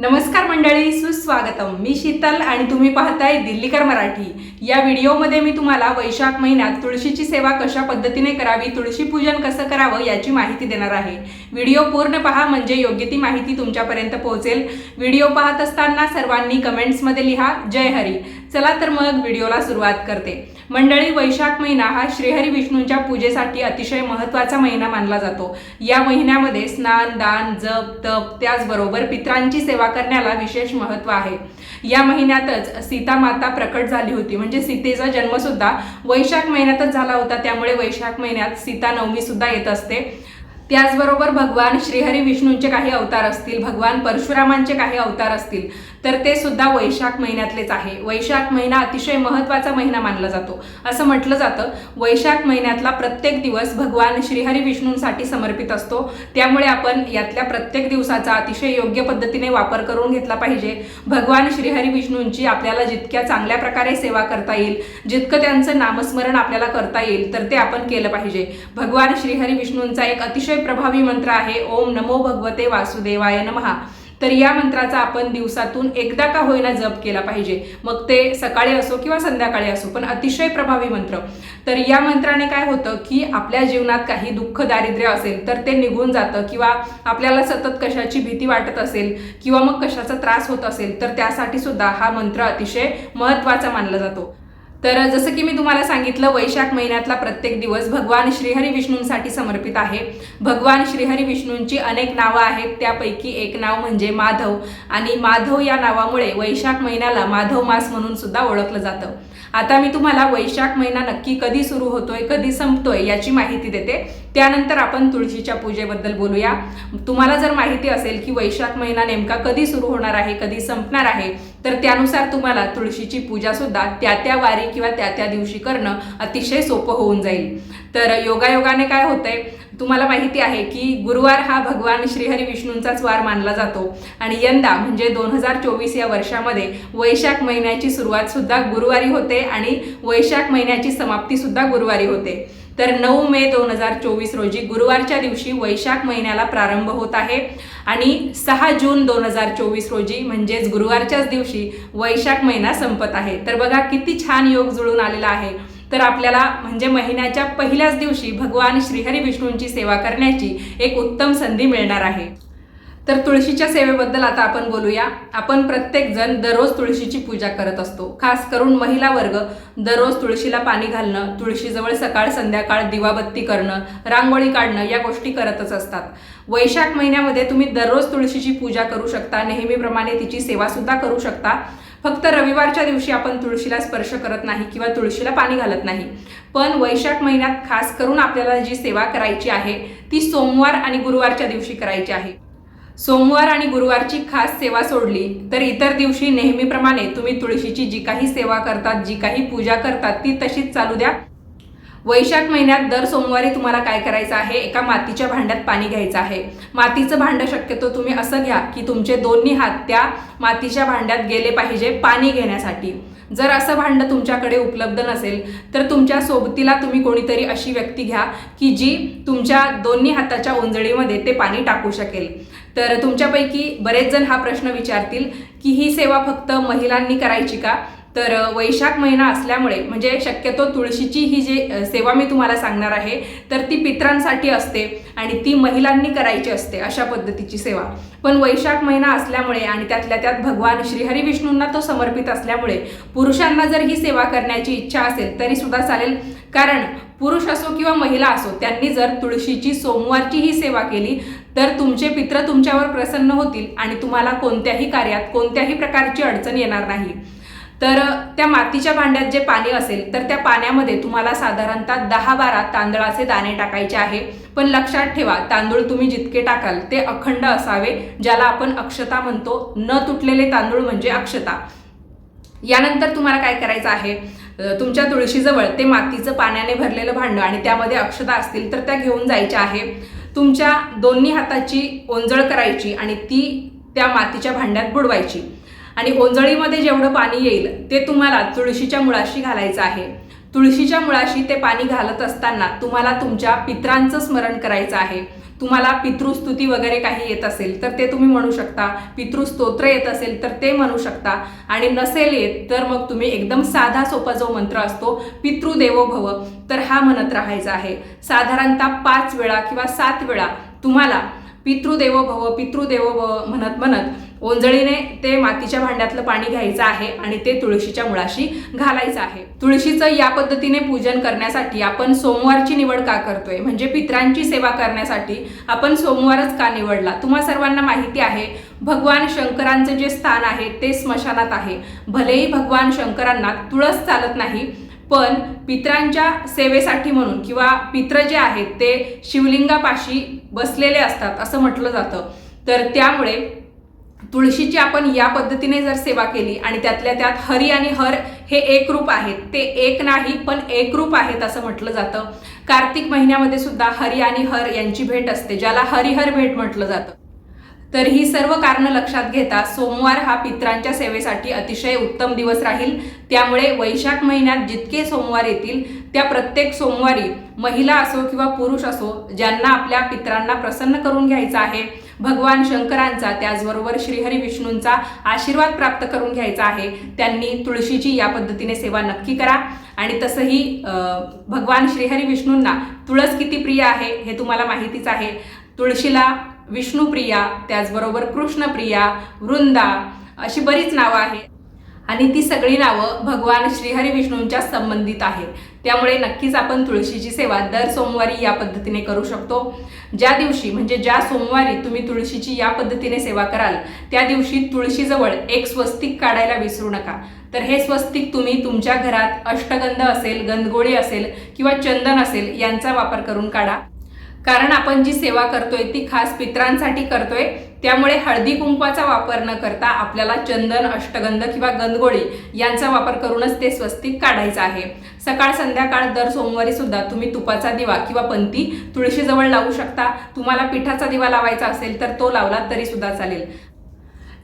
नमस्कार मंडळी सुस्वागतम. मी शीतल आणि तुम्ही पाहताय दिल्लीकर मराठी. या व्हिडिओमध्ये मी तुम्हाला वैशाख महिन्यात तुळशीची सेवा कशा पद्धतीने करावी तुळशी पूजन कसं करावं याची माहिती देणार आहे. व्हिडिओ पूर्ण पहा म्हणजे योग्य ती माहिती तुमच्यापर्यंत पोहोचेल. व्हिडिओ पाहत असताना सर्वांनी कमेंट्समध्ये लिहा जय हरी. चला तर मग व्हिडिओला सुरुवात करते. मंडळी वैशाख महिना हा श्रीहरी विष्णूंच्या पूजेसाठी अतिशय महत्त्वाचा महिना मानला जातो. या महिन्यामध्ये स्नान दान जप तप त्याचबरोबर पित्रांची सेवा करण्याला विशेष महत्त्व आहे. या महिन्यातच सीता माता प्रकट झाली होती. म्हणजे सीतेचा जन्म सुद्धा वैशाख महिन्यातच झाला होता. त्यामुळे वैशाख महिन्यात सीता नवमी सुद्धा येत असते. त्याचबरोबर भगवान श्रीहरी विष्णूंचे काही अवतार असतील भगवान परशुरामांचे काही अवतार असतील. तर ते सुद्धा वैशाख महिन्यातलेच आहे. वैशाख महिना अतिशय महत्त्वाचा महिना मानला जातो. असं म्हटलं जातं वैशाख महिन्यातला प्रत्येक दिवस भगवान श्रीहरी विष्णूंसाठी समर्पित असतो. त्यामुळे आपण यातल्या प्रत्येक दिवसाचा अतिशय योग्य पद्धतीने वापर करून घेतला पाहिजे. भगवान श्रीहरी विष्णूंची आपल्याला जितक्या चांगल्या प्रकारे सेवा करता येईल जितकं त्यांचं नामस्मरण आपल्याला करता येईल तर ते आपण केलं पाहिजे. भगवान श्रीहरी विष्णूंचा एक अतिशय प्रभावी मंत्र आहे ओम नमो भगवते वासुदेवाय नमहा. तर या मंत्राचा आपण दिवसातून एकदा का होईना जप केला पाहिजे. मग ते सकाळी असो किंवा संध्याकाळी असो पण अतिशय प्रभावी मंत्र. तर या मंत्राने काय होतं की आपल्या जीवनात काही दुःख दारिद्र्य असेल तर ते निघून जातं किंवा आपल्याला सतत कशाची भीती वाटत असेल किंवा मग कशाचा त्रास होत असेल तर त्यासाठी सुद्धा हा मंत्र अतिशय महत्त्वाचा मानला जातो. तर जसं की मी तुम्हाला सांगितलं वैशाख महिन्यातला प्रत्येक दिवस भगवान श्रीहरी विष्णूंसाठी समर्पित आहे. भगवान श्रीहरी विष्णूंची अनेक नावं आहेत. त्यापैकी एक नाव म्हणजे माधव आणि माधव या नावामुळे वैशाख महिन्याला माधव मास म्हणून सुद्धा ओळखलं जातं. आता मी तुम्हाला वैशाख महिना नक्की कधी सुरू होतोय कधी संपतोय याची माहिती देते. त्यानंतर आपण तुळशीच्या पूजेबद्दल बोलूया. तुम्हाला जर माहिती असेल की वैशाख महिना नेमका कधी सुरू होणार आहे कधी संपणार आहे तर त्यानुसार तुम्हाला तुळशीची पूजा सुद्धा त्या त्या वारी किंवा त्या त्या दिवशी करणं अतिशय सोपं होऊन जाईल. तर योगायोगाने काय होतंय तुम्हाला माहिती आहे की गुरुवार हा भगवान श्रीहरी विष्णूंचाच वार मानला जातो. आणि यंदा म्हणजे दोन हजार चोवीस या वर्षामध्ये वैशाख महिन्याची सुरुवात सुद्धा गुरुवारी होते आणि वैशाख महिन्याची समाप्ती सुद्धा गुरुवारी होते. तर नऊ मे दोन हजार चोवीस रोजी गुरुवारच्या दिवशी वैशाख महिन्याला प्रारंभ होत आहे. आणि सहा जून दोन हजार चोवीस रोजी म्हणजेच गुरुवारच्याच दिवशी वैशाख महिना संपत आहे. तर बघा किती छान योग जुळून आलेला आहे. तर आपल्याला म्हणजे महिन्याच्या पहिल्याच दिवशी भगवान श्रीहरी विष्णूंची सेवा करण्याची एक उत्तम संधी मिळणार आहे. तर तुळशीच्या सेवेबद्दल आता आपण बोलूया. आपण प्रत्येकजण दररोज तुळशीची पूजा करत असतो. खास करून महिला वर्ग दररोज तुळशीला पाणी घालणं तुळशीजवळ सकाळ संध्याकाळ दिवाबत्ती करणं रांगोळी काढणं या गोष्टी करतच असतात. वैशाख महिन्यामध्ये तुम्ही दररोज तुळशीची पूजा करू शकता. नेहमीप्रमाणे तिची सेवा सुद्धा करू शकता. फक्त रविवारच्या दिवशी आपण तुळशीला स्पर्श करत नाही किंवा तुळशीला पाणी घालत नाही. पण वैशाख महिन्यात खास करून आपल्याला जी सेवा करायची आहे ती सोमवार आणि गुरुवारच्या दिवशी करायची आहे. सोमवार आणि गुरुवारची खास सेवा सोडली तर इतर दिवशी नेहमीप्रमाणे तुम्ही तुळशीची जी काही सेवा करतात जी काही पूजा करतात ती तशीच चालू द्या. वैशाख महिन्यात दर सोमवारी तुम्हाला काय करायचं आहे? एका मातीच्या भांड्यात पाणी घ्यायचं आहे. मातीचं भांडं शक्यतो तुम्ही असं घ्या की तुमचे दोन्ही हात त्या मातीच्या भांड्यात गेले पाहिजे पाणी घेण्यासाठी. जर असं भांडं तुमच्याकडे उपलब्ध नसेल तर तुमच्या सोबतीला तुम्ही कोणीतरी अशी व्यक्ती घ्या की जी तुमच्या दोन्ही हाताच्या उंजळीमध्ये ते पाणी टाकू शकेल. तर तुमच्यापैकी बरेच जण हा प्रश्न विचारतील की ही सेवा फक्त महिलांनी करायची का? तर वैशाख महिना असल्यामुळे म्हणजे शक्यतो तुळशीची ही जी सेवा मी तुम्हाला सांगणार आहे तर ती पित्रांसाठी असते आणि ती महिलांनी करायची असते अशा पद्धतीची सेवा. पण वैशाख महिना असल्यामुळे आणि त्यातल्या त्यात भगवान श्रीहरी विष्णूंना तो समर्पित असल्यामुळे पुरुषांना जर ही सेवा करण्याची इच्छा असेल तरी सुद्धा चालेल. कारण पुरुष असो किंवा महिला असो त्यांनी जर तुळशीची सोमवारची ही सेवा केली तर तुमचे पित्र तुमच्यावर प्रसन्न होतील आणि तुम्हाला कोणत्याही कार्यात कोणत्याही प्रकारची अडचण येणार नाही. तर त्या मातीच्या भांड्यात जे पाणी असेल तर त्या पाण्यामध्ये तुम्हाला साधारणतः दहा बारा तांदळाचे दाणे टाकायचे आहे. पण लक्षात ठेवा तांदूळ तुम्ही जितके टाकाल ते अखंड असावे ज्याला आपण अक्षता म्हणतो. न तुटलेले तांदूळ म्हणजे अक्षता. यानंतर तुम्हाला काय करायचं आहे? तुमच्या तुळशीजवळ ते मातीचं पाण्याने भरलेलं भांडं आणि त्यामध्ये अक्षता असतील तर त्या घेऊन जायच्या आहे. तुमच्या दोन्ही हाताची ओंजळ करायची आणि ती त्या मातीच्या भांड्यात बुडवायची. आणि ओंजळीमध्ये जेवढं पाणी येईल ते तुम्हाला तुळशीच्या मुळाशी घालायचं आहे. तुळशीच्या मुळाशी ते पाणी घालत असताना तुम्हाला तुमच्या पित्रांचं स्मरण करायचं आहे. तुम्हाला पितृस्तुती वगैरे काही येत असेल तर ते तुम्ही म्हणू शकता. पितृस्तोत्र येत असेल तर ते म्हणू शकता. आणि नसेल येत तर मग तुम्ही एकदम साधा सोपा जो मंत्र असतो पितृदेवो भव तर हा म्हणत राहायचा आहे. साधारणतः पाच वेळा किंवा सात वेळा तुम्हाला पितृदेवो भव पितृदेवो भव म्हणत म्हणत ओंजळीने ते मातीच्या भांड्यातलं पाणी घ्यायचं आहे आणि ते तुळशीच्या मुळाशी घालायचं आहे. तुळशीचं या पद्धतीने पूजन करण्यासाठी आपण सोमवारची निवड का करतोय? म्हणजे पित्रांची सेवा करण्यासाठी आपण सोमवारच का निवडला? तुम्हा सर्वांना माहिती आहे भगवान शंकरांचं जे स्थान आहे ते स्मशानात आहे. भलेही भगवान शंकरांना तुळस चालत नाही पण पित्रांच्या सेवेसाठी म्हणून किंवा पित्र जे आहेत ते शिवलिंगापाशी बसलेले असतात असं म्हटलं जातं. तर त्यामुळे तुळशीची आपण या पद्धतीने जर सेवा केली आणि त्यातल्या त्यात हरी आणि हर हे एक रूप आहेत ते एक नाही पण एक रूप आहेत असं म्हटलं जातं. कार्तिक महिन्यामध्ये सुद्धा हरी आणि हर यांची भेट असते ज्याला हरिहर भेट म्हटलं जातं. तर ही सर्व कारणं लक्षात घेता सोमवार हा पित्रांच्या सेवेसाठी अतिशय उत्तम दिवस राहील. त्यामुळे वैशाख महिन्यात जितके सोमवार येतील त्या प्रत्येक सोमवारी महिला असो किंवा पुरुष असो ज्यांना आपल्या पित्रांना प्रसन्न करून घ्यायचं आहे भगवान शंकरांचा त्याचबरोबर श्रीहरी विष्णूंचा आशीर्वाद प्राप्त करून घ्यायचा आहे. त्यांनी तुळशीची या पद्धतीने सेवा नक्की करा. आणि तसंही भगवान श्रीहरी विष्णूंना तुळस किती प्रिय आहे हे तुम्हाला माहितीच आहे. तुळशीला विष्णुप्रिया त्याचबरोबर कृष्णप्रिया वृंदा अशी बरीच नावं आहेत. आणि ती सगळी नावं भगवान श्रीहरी विष्णूंच्या संबंधित आहेत. त्यामुळे नक्कीच आपण तुळशीची सेवा दर सोमवारी या पद्धतीने करू शकतो. ज्या दिवशी म्हणजे ज्या सोमवारी तुम्ही तुळशीची या पद्धतीने सेवा कराल त्या दिवशी तुळशीजवळ एक स्वस्तिक काढायला विसरू नका. तर हे स्वस्तिक तुम्ही तुमच्या घरात अष्टगंध असेल गंधगोळी असेल किंवा चंदन असेल यांचा वापर करून काढा. कारण आपण जी सेवा करतोय ती खास पित्रांसाठी करतोय त्यामुळे हळदी कुंकवाचा वापर न करता आपल्याला चंदन अष्टगंध किंवा गंधगोळी यांचा वापर करूनच ते स्वस्तिक काढायचं आहे. सकाळ संध्याकाळ दर सोमवारी सुद्धा तुम्ही तुपाचा दिवा किंवा पंती तुळशीजवळ लावू शकता. तुम्हाला पिठाचा दिवा लावायचा असेल तर तो लावला तरी सुद्धा चालेल.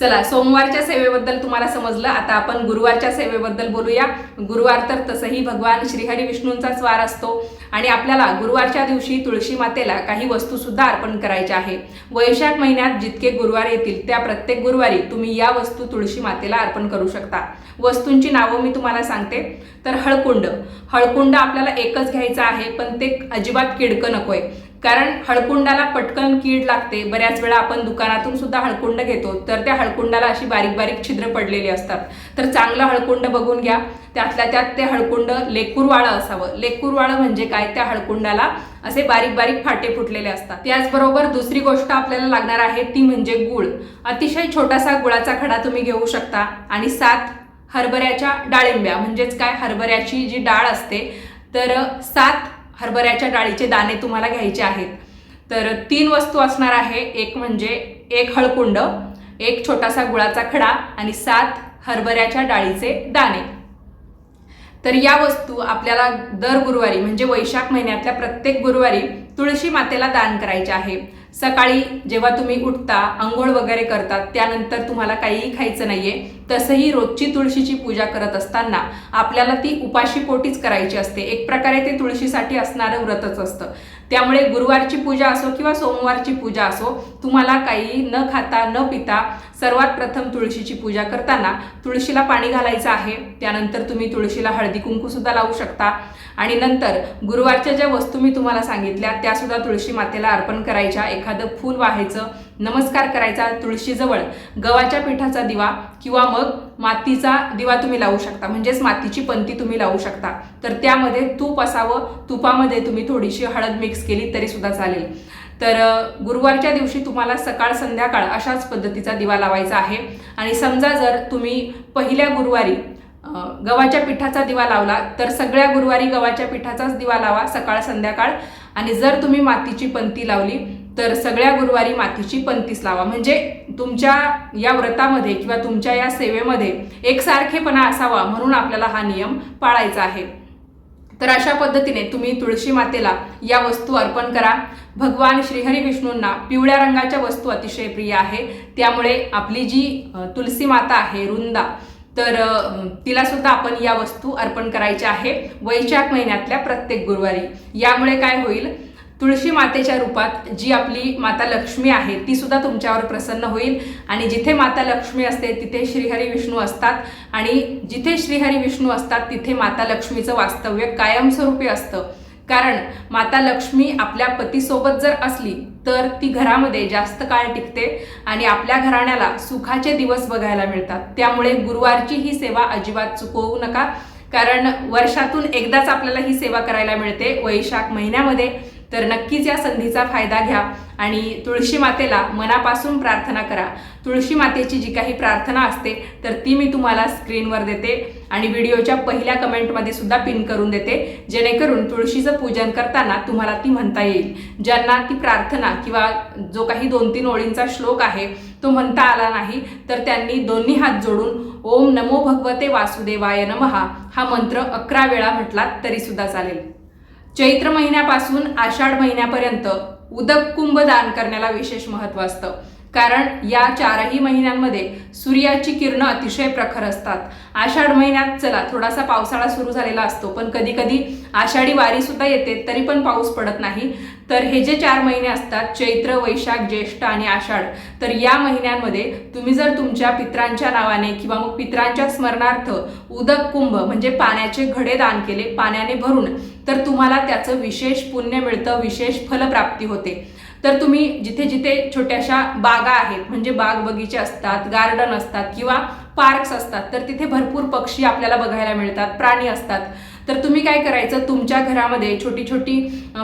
चला सोमवारच्या सेवेबद्दल तुम्हाला समजलं. आता आपण गुरुवारच्या सेवेबद्दल बोलूया. गुरुवार तर तसंही भगवान श्रीहरी विष्णूंचाच वार असतो. आणि आपल्याला गुरुवारच्या दिवशी तुळशी मातेला काही वस्तू सुद्धा अर्पण करायच्या आहे. वैशाख महिन्यात जितके गुरुवार येतील त्या प्रत्येक गुरुवारी तुम्ही या वस्तू तुळशी मातेला अर्पण करू शकता. वस्तूंची नावं मी तुम्हाला सांगते. तर हळकुंड. हळकुंड आपल्याला एकच घ्यायचं आहे पण ते अजिबात किडकं नकोय. कारण हळकुंडाला पटकन कीड लागते. बऱ्याच वेळा आपण दुकानातून सुद्धा हळकुंड घेतो. तर त्या हळकुंडाला अशी बारीक बारीक छिद्र पडलेली असतात. तर चांगलं हळकुंड बघून घ्या. त्यातल्या त्यात ते हळकुंड लेकूरवाळं असावं. लेकूरवाळं म्हणजे काय? त्या हळकुंडाला असे बारीक बारीक फाटे फुटलेले असतात. त्याचबरोबर दुसरी गोष्ट आपल्याला लागणार आहे ती म्हणजे गुळ. अतिशय छोटासा गुळाचा खडा तुम्ही घेऊ शकता. आणि सात हरभऱ्याच्या डाळिंब्या. म्हणजेच काय? हरभऱ्याची जी डाळ असते तर सात हरभऱ्याच्या डाळीचे दाणे तुम्हाला घ्यायचे आहेत. तर तीन वस्तू असणार आहे. एक म्हणजे एक हळकुंड एक छोटासा गुळाचा खडा आणि सात हरभऱ्याच्या डाळीचे दाणे. तर या वस्तू आपल्याला दर गुरुवारी म्हणजे वैशाख महिन्यातल्या प्रत्येक गुरुवारी तुळशी मातेला दान करायचे आहे. सकाळी जेव्हा तुम्ही उठता आंघोळ वगैरे करतात त्यानंतर तुम्हाला काहीही खायचं नाहीये तसंही रोजची तुळशीची पूजा करत असताना आपल्याला ती उपाशी पोटीच करायची असते. एक प्रकारे ते तुळशीसाठी असणारं व्रतच असतं. त्यामुळे गुरुवारची पूजा असो किंवा सोमवारची पूजा असो तुम्हाला काही न खाता न पिता सर्वात प्रथम तुळशीची पूजा करताना तुळशीला पाणी घालायचं आहे. त्यानंतर तुम्ही तुळशीला हळदी कुंकूसुद्धा लावू शकता. आणि नंतर गुरुवारच्या ज्या वस्तू मी तुम्हाला सांगितल्या त्यासुद्धा तुळशी मातेला अर्पण करायच्या. एखादं फूल वाहायचं नमस्कार करायचा तुळशीजवळ गव्हाच्या पिठाचा दिवा किंवा मग मातीचा दिवा तुम्ही लावू शकता. म्हणजेच मातीची पंती तुम्ही लावू शकता. तर त्यामध्ये तूप असावं तुपामध्ये तुम्ही थोडीशी हळद मिक्स केली तरीसुद्धा चालेल. तर गुरुवारच्या दिवशी तुम्हाला सकाळ संध्याकाळ अशाच पद्धतीचा दिवा लावायचा आहे. आणि समजा जर तुम्ही पहिल्या गुरुवारी गव्हाच्या पिठाचा दिवा लावला तर सगळ्या गुरुवारी गव्हाच्या पिठाचाच दिवा लावा सकाळ संध्याकाळ. आणि जर तुम्ही मातीची पंती लावली तर सगळ्या गुरुवारी मातीची पंतीस लावा. म्हणजे तुमच्या या व्रतामध्ये किंवा तुमच्या या सेवेमध्ये एकसारखेपणा असावा म्हणून आपल्याला हा नियम पाळायचा आहे. तर अशा पद्धतीने तुम्ही तुळशी मातेला या वस्तू अर्पण करा. भगवान श्रीहरी विष्णूंना पिवळ्या रंगाच्या वस्तू अतिशय प्रिय आहे. त्यामुळे आपली जी तुलसी माता आहे रुंदा तर तिला सुद्धा आपण या वस्तू अर्पण करायच्या आहे. वैशाख महिन्यातल्या प्रत्येक गुरुवारी. यामुळे काय होईल? तुळशी मातेच्या रूपात जी आपली माता लक्ष्मी आहे ती सुद्धा तुमच्यावर प्रसन्न होईल. आणि जिथे माता लक्ष्मी असते तिथे श्रीहरी विष्णू असतात. आणि जिथे श्रीहरी विष्णू असतात तिथे माता लक्ष्मीचं वास्तव्य कायमस्वरूपी असतं. कारण माता लक्ष्मी आपल्या पतीसोबत जर असली तर ती घरामध्ये जास्त काळ टिकते आणि आपल्या घराण्याला सुखाचे दिवस बघायला मिळतात. त्यामुळे गुरुवारची ही सेवा अजिबात चुकवू नका. कारण वर्षातून एकदाच आपल्याला ही सेवा करायला मिळते वैशाख महिन्यामध्ये. तर नक्कीच या संधीचा फायदा घ्या आणि तुळशी मातेला मनापासून प्रार्थना करा. तुळशी मातेची जी काही प्रार्थना असते तर ती मी तुम्हाला स्क्रीनवर देते आणि व्हिडिओच्या पहिल्या कमेंटमध्ये सुद्धा पिन करून देते. जेणेकरून तुळशीचं पूजन करताना तुम्हाला ती म्हणता येईल. ज्यांना ती प्रार्थना किंवा जो काही दोन तीन ओळींचा श्लोक आहे तो म्हणता आला नाही तर त्यांनी दोन्ही हात जोडून ओम नमो भगवते वासुदेवाय नमहा हा मंत्र अकरा वेळा म्हटलात तरीसुद्धा चालेल. चैत्र महिन्यापासून आषाढ महिन्यापर्यंत उदक कुंभ दान करण्याला विशेष महत्त्व असतं. कारण या चारही महिन्यांमध्ये सूर्याची किरणं अतिशय प्रखर असतात. आषाढ महिन्यात चला थोडासा पावसाळा सुरू झालेला असतो पण कधी कधी आषाढी वारी सुद्धा येते तरी पण पाऊस पडत नाही. तर हे जे चार महिने असतात चैत्र वैशाख ज्येष्ठ आणि आषाढ तर या महिन्यांमध्ये तुम्ही जर तुमच्या पित्रांच्या नावाने किंवा मग पित्रांच्या स्मरणार्थ उदक कुंभ म्हणजे पाण्याचे घडे दान केले पाण्याने भरून तर तुम्हाला त्याचं विशेष पुण्य मिळतं विशेष फलप्राप्ती होते. तर तुम्ही जिथे जिथे छोट्याशा बागा आहेत म्हणजे बाग बगीचे असतात गार्डन असतात किंवा पार्क्स असतात तर तिथे भरपूर पक्षी आपल्याला बघायला मिळतात प्राणी असतात. तर तुम्ही काय करायचं? तुमच्या घरामध्ये छोटी छोटी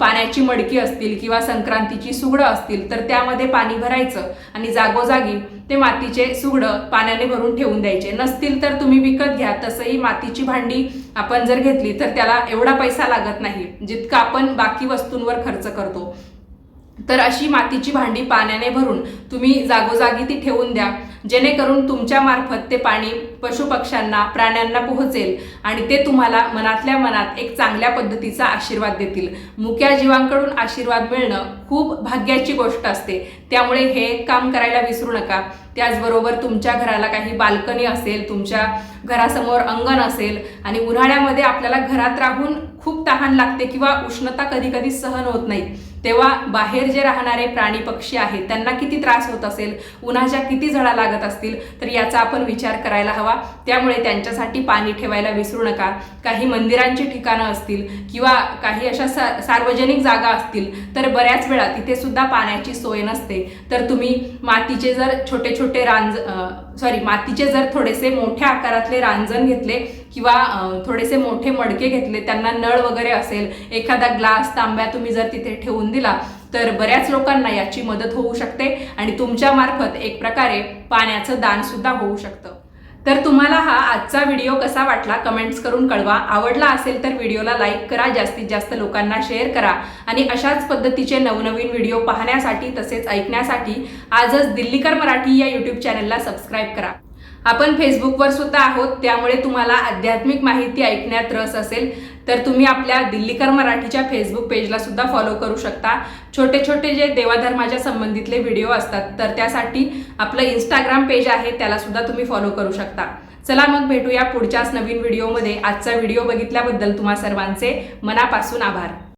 पाण्याची मडकी असतील किंवा संक्रांतीची सुगडं असतील तर त्यामध्ये पाणी भरायचं आणि जागोजागी ते मातीचे सुगडं पाण्याने भरून ठेवून द्यायचे. नसतील तर तुम्ही विकत घ्या. तसंही मातीची भांडी आपण जर घेतली तर त्याला एवढा पैसा लागत नाही जितका आपण बाकी वस्तूंवर खर्च करतो. तर अशी मातीची भांडी पाण्याने भरून तुम्ही जागोजागी ती ठेवून द्या. जेणेकरून तुमच्या मार्फत ते पाणी पशुपक्ष्यांना प्राण्यांना पोहोचेल आणि ते तुम्हाला मनातल्या मनात एक चांगल्या पद्धतीचा आशीर्वाद देतील. मुक्या जीवांकडून आशीर्वाद मिळणं खूप भाग्याची गोष्ट असते. त्यामुळे हे एक काम करायला विसरू नका. त्याचबरोबर तुमच्या घराला काही बाल्कनी असेल तुमच्या घरासमोर अंगण असेल आणि उन्हाळ्यामध्ये आपल्याला घरात राहून खूप तहान लागते किंवा उष्णता कधी कधी सहन होत नाही. तेव्हा बाहेर जे राहणारे प्राणी पक्षी आहेत त्यांना किती त्रास होत असेल उन्हाच्या किती झळा लागत असतील तर याचा आपण विचार करायला हवा. त्यामुळे त्यांच्यासाठी पाणी ठेवायला विसरू नका. काही मंदिरांची ठिकाणं असतील किंवा काही अशा सा सार्वजनिक जागा असतील तर बऱ्याच वेळा तिथे सुद्धा पाण्याची सोय नसते. तर तुम्ही मातीचे जर छोटे छोटे रांज सॉरी मातीचे जर थोडेसे मोठ्या आकारातले रांजण घेतले किंवा थोडेसे मोठे मडके घेतले त्यांना नळ वगैरे असेल एखादा ग्लास तांब्या तुम्ही जर तिथे ठेवून दिला तर बऱ्याच लोकांना याची मदत होऊ शकते आणि तुमच्या मार्फत एक प्रकारे पाण्याचं दान सुद्धा होऊ शकतं. तर तुम्हाला हा आजचा व्हिडिओ कसा वाटला कमेंट्स करून कळवा. आवडला असेल तर व्हिडिओला लाईक करा जास्तीत जास्त लोकांना शेअर करा. आणि अशाच पद्धतीचे नवनवीन व्हिडिओ पाहण्यासाठी तसेच ऐकण्यासाठी आजच दिल्लीकर मराठी या यूट्यूब चॅनलला सबस्क्राईब करा. आपण फेसबुकवर सुद्धा आहोत त्यामुळे तुम्हाला आध्यात्मिक माहिती ऐकण्यात रस असेल तर तुम्ही आपल्या दिल्लीकर मराठीच्या फेसबुक पेजला सुद्धा फॉलो करू शकता. छोटे छोटे जे देवाधर्माच्या संबंधितले व्हिडिओ असतात तर त्यासाठी आपलं इंस्टाग्राम पेज आहे त्याला सुद्धा तुम्ही फॉलो करू शकता. चला मग भेटूया पुढच्याच नवीन व्हिडिओमध्ये आजचा व्हिडिओ बघितल्याबद्दल तुम्हा सर्वांचे मनापासून आभार.